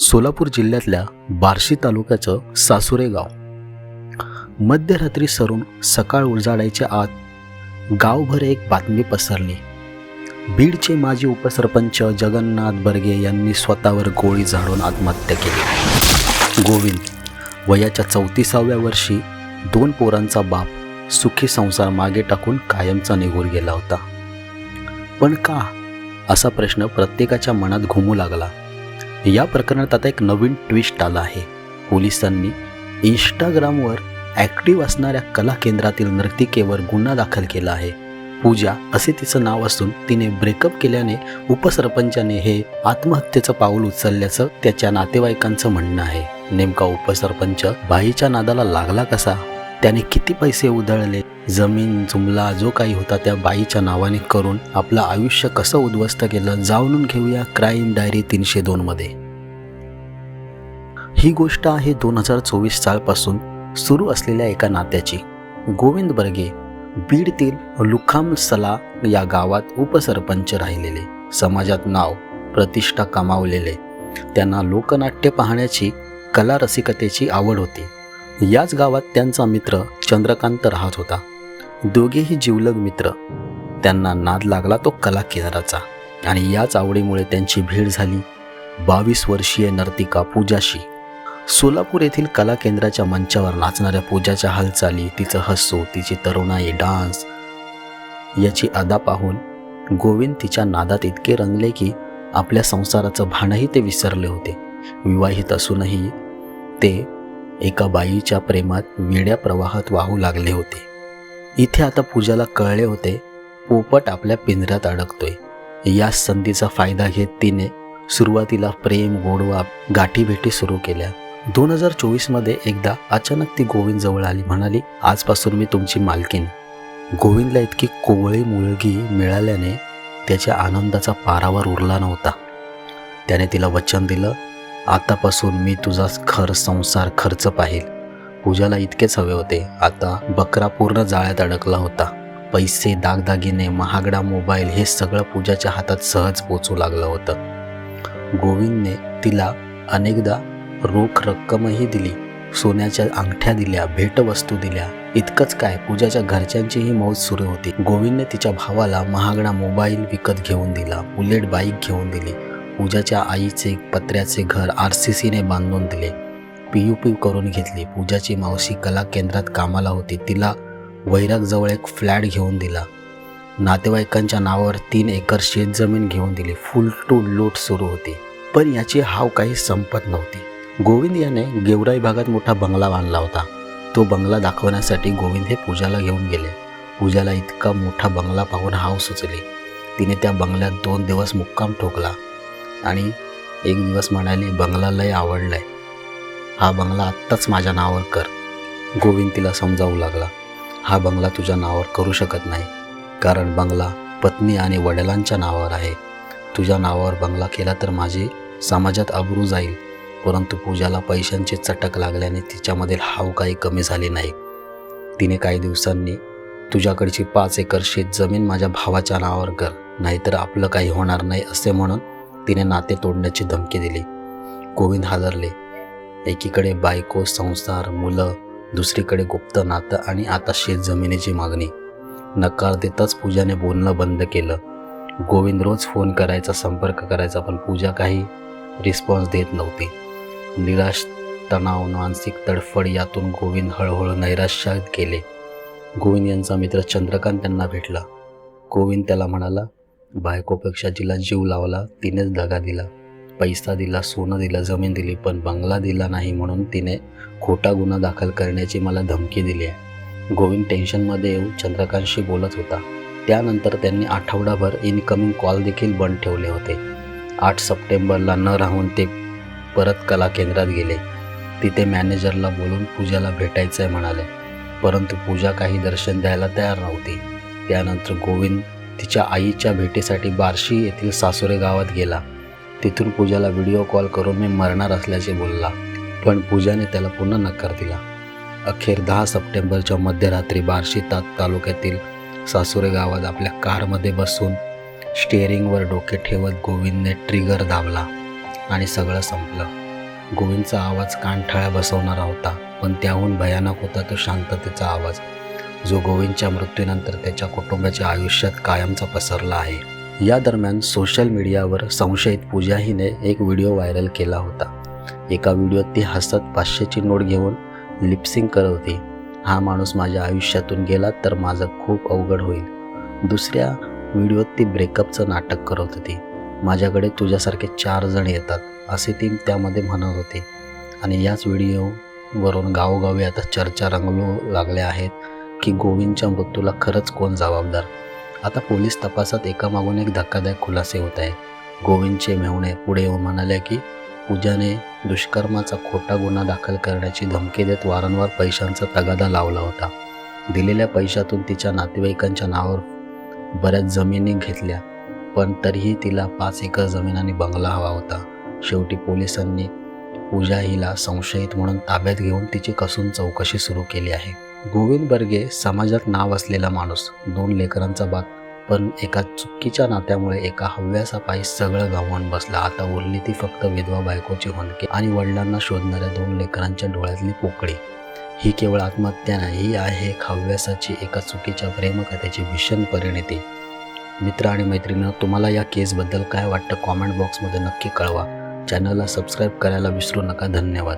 सोलापूर जिल्ह्यातल्या बार्शी तालुक्याचं सासुरे गाव. मध्यरात्री सरून सकाळ उजाडायच्या आत गावभर एक बातमी पसरली. बीडचे माजी उपसरपंच जगन्नाथ बर्गे यांनी स्वतःवर गोळी झाडून आत्महत्या केली. गोविंद वयाच्या चौतीसाव्या वर्षी दोन पोरांचा बाप सुखी संसार मागे टाकून कायमचा निघून गेला होता. पण का असा प्रश्न प्रत्येकाच्या मनात घुमू लागला? या प्रकरणात आता एक नवीन ट्विस्ट आला आहे. पोलिसांनी इंस्टाग्रामवर ॲक्टिव्ह असणाऱ्या कला केंद्रातील नर्तिकेवर गुन्हा दाखल केला आहे. पूजा असे तिचं नाव असून तिने ब्रेकअप केल्याने उपसरपंचाने हे आत्महत्येचं पाऊल उचलल्याचं त्याच्या नातेवाईकांचं म्हणणं आहे. नेमका उपसरपंच बाईच्या नादाला लागला कसा? त्याने किती पैसे उधळले? जमीन जुमला जो काही होता त्या बाईच्या नावाने करून आपलं आयुष्य कसं उद्ध्वस्त केलं जाणून घेऊया क्राईम डायरी तीनशे दोनमध्ये ही गोष्ट आहे दोन हजार चोवीस सालपासून सुरू असलेल्या एका नात्याची. गोविंद बर्गे बीडतील लुखाम सला या गावात उपसरपंच राहिलेले. समाजात नाव प्रतिष्ठा कमावलेले. त्यांना लोकनाट्य पाहण्याची कला रसिकतेची आवड होती. याच गावात त्यांचा मित्र चंद्रकांत राहत होता. दोघेही जीवलग मित्र. त्यांना नाद लागला तो कला केंद्राचा आणि याच आवडीमुळे त्यांची भेट झाली बावीस वर्षीय नर्तिका पूजाशी. सोलापूर येथील कला केंद्राच्या मंचावर नाचणाऱ्या पूजाच्या हालचाली तिचं हसू तिची तरुणाई डान्स याची अदा पाहून गोविंद तिच्या नादात इतके रंगले की आपल्या संसाराचं भानही ते विसरले होते. विवाहित असूनही ते एका बाईच्या प्रेमात वेड्या प्रवाहात वाहू लागले होते. इथे आता पूजाला कळले होते पोपट आपल्या पिंजऱ्यात अडकतोय. या संधीचा फायदा घेत तिने सुरुवातीला प्रेम गोडवा गाठीभेटी सुरू केल्या. दोन हजार चोवीसमध्ये एकदा अचानक ती गोविंदजवळ आली म्हणाली आजपासून मी तुमची मालकीन गोविंदला इतकी कोवळी मुलगी मिळाल्याने त्याच्या आनंदाचा पारावर उरला नव्हता. त्याने तिला वचन दिलं आतापासून मी तुझा खर संसार खर्च पाहिल. पूजाला इतकेच हवे होते. आता बकरा पूर्ण जाळ्यात अडकला होता. पैसे दागदागिने महागडा मोबाईल हे सगळं पूजाच्या हातात सहज पोचू लागलं होतं. गोविंदने तिला अनेकदा रोख रक्कमही दिली. सोन्याच्या अंगठ्या दिल्या भेटवस्तू दिल्या. इतकंच काय पूजाच्या घरच्यांचीही मौज सुरू होती. गोविंदने तिच्या भावाला महागडा मोबाईल विकत घेऊन दिला बुलेट बाईक घेऊन दिली. पूजाच्या आईचे पत्र्याचे घर आर सी सीने बांधून दिले. पी यू पी करून घेतली. पूजाची मावशी कला केंद्रात कामाला होती. तिला वैरागजवळ एक फ्लॅट घेऊन दिला. नातेवाईकांच्या नावावर तीन एकर शेतजमीन घेऊन दिली. फुल टू लूट सुरू होती. पण याची हाव काही संपत नव्हती. गोविंद याने गेवराई भागात मोठा बंगला बांधला होता. तो बंगला दाखवण्यासाठी गोविंद हे पूजाला घेऊन गेले. पूजाला इतका मोठा बंगला पाहून हाव सुचली. तिने त्या बंगल्यात दोन दिवस मुक्काम ठोकला. आणि एक दिवस म्हणाली बंगला लय आवडलाय. हा बंगला आत्ताच माझ्या नावावर कर. गोविंद तिला समजावू लागला. हा बंगला तुझ्या नावावर करू शकत नाही. कारण बंगला पत्नी आणि वडिलांच्या नावावर आहे. तुझ्या नावावर बंगला केला तर माझी समाजात अब्रू जाईल. परंतु पूजाला पैशांची चटक लागल्याने तिच्यामधील हाव काही कमी झाली नाही. तिने काही दिवसांनी तुझ्याकडची पाच एकर शेत जमीन माझ्या भावाच्या नावावर कर. नाहीतर आपलं काही होणार नाही असे म्हणून तिने नाते तोडण्याची धमकी दिली. गोविंद हादरले. एकीकडे बायको संसार मुलं दुसरीकडे गुप्त नातं आणि आता शेत जमिनीची मागणी. नकार देताच पूजाने बोलणं बंद केलं. गोविंद रोज फोन करायचा संपर्क करायचा पण पूजा काही रिस्पॉन्स देत नव्हती. निराश तणाव मानसिक तडफड यातून गोविंद हळूहळू नैराश्यात गेले. गोविंद यांचा मित्र चंद्रकांत त्यांना भेटला. गोविंद त्याला म्हणाला बायकोपेक्षा जिला जीव लावला तिनेच धगा दिला. पैसा दिला सोनं दिलं जमीन दिली पण बंगला दिला नाही म्हणून तिने खोटा गुन्हा दाखल करण्याची मला धमकी दिली आहे. गोविंद टेन्शनमध्ये येऊन चंद्रकांतशी बोलत होता. त्यानंतर त्यांनी आठवडाभर इनकमिंग कॉल देखील बंद ठेवले होते. आठ सप्टेंबरला न राहून ते परत कला केंद्रात गेले. तिथे मॅनेजरला बोलून पूजाला भेटायचं आहे म्हणाले. परंतु पूजा काही दर्शन द्यायला तयार नव्हती. त्यानंतर गोविंद तिच्या आईच्या भेटीसाठी बार्शी येथील सासुरे गावात गेला. तिथून पूजाला व्हिडिओ कॉल करून मी मरणार असल्याचे बोलला. पण पूजाने त्याला पुन्हा नकार दिला. अखेर दहा सप्टेंबरच्या मध्यरात्री बार्शी तात तालुक्यातील सासुरे गावात आपल्या कारमध्ये बसून स्टेअरिंगवर डोके ठेवत गोविंदने ट्रिगर दाबला आणि सगळं संपलं. गोविंदचा आवाज कानठाळ्या बसवणारा होता पण त्याहून भयानक होता तो शांततेचा आवाज जो गोविंदच्या मृत्यूनंतर त्याच्या कुटुंबाच्या आयुष्यात कायमचा पसरला आहे. या दरम्यान सोशल मीडियावर संशयित पूजा हिने एक व्हिडिओ व्हायरल केला होता. एका व्हिडिओत ती हसत पाचशेची नोट घेऊन लिप्सिंग करत होती. हा माणूस माझ्या आयुष्यातून गेला तर माझं खूप अवघड होईल. दुसऱ्या व्हिडिओत ती ब्रेकअपचं नाटक करत होती. माझ्याकडे तुझ्यासारखे चार जण येतात असे ती त्यामध्ये म्हणत होती. आणि याच व्हिडिओवरून गावोगावी आता चर्चा रंगलू लागल्या आहेत की गोविंदच्या मृत्यूला खरंच कोण जबाबदार? आता पोलीस तपासात एकामागून एक धक्कादायक खुलासे होत आहे. गोविंदचे मेहुणे पुढे येऊन म्हणाले की पूजाने दुष्कर्माचा खोटा गुन्हा दाखल करण्याची धमकी देत वारंवार पैशांचा तगादा लावला होता. दिलेल्या पैशातून तिच्या नातेवाईकांच्या नावावर बऱ्याच जमिनी घेतल्या पण तरीही तिला पाच एकर जमीन आणि बंगला हवा होता. शेवटी पोलिसांनी पूजा हिला संशयित म्हणून ताब्यात घेऊन तिची कसून चौकशी सुरू केली आहे. गोविंद बर्गे समाजात नाव असलेला माणूस दोन लेकरांचा बाप पण एका चुकीच्या नात्यामुळे एका हव्यासापायी सगळं गमावून बसला. आता उरली ती फक्त विधवा बायकोची होणके आणि वडिलांना शोधणाऱ्या दोन लेकरांच्या डोळ्यातली पोकळी. ही केवळ आत्महत्या नाही ही आहे एक हव्यासाची एका चुकीच्या प्रेमकथेची भीषण परिणिती. मित्र आणि मैत्रिणी तुम्हाला या केसबद्दल काय वाटतं? कॉमेंट बॉक्समध्ये नक्की कळवा. चॅनलला सबस्क्राईब करायला विसरू नका. धन्यवाद.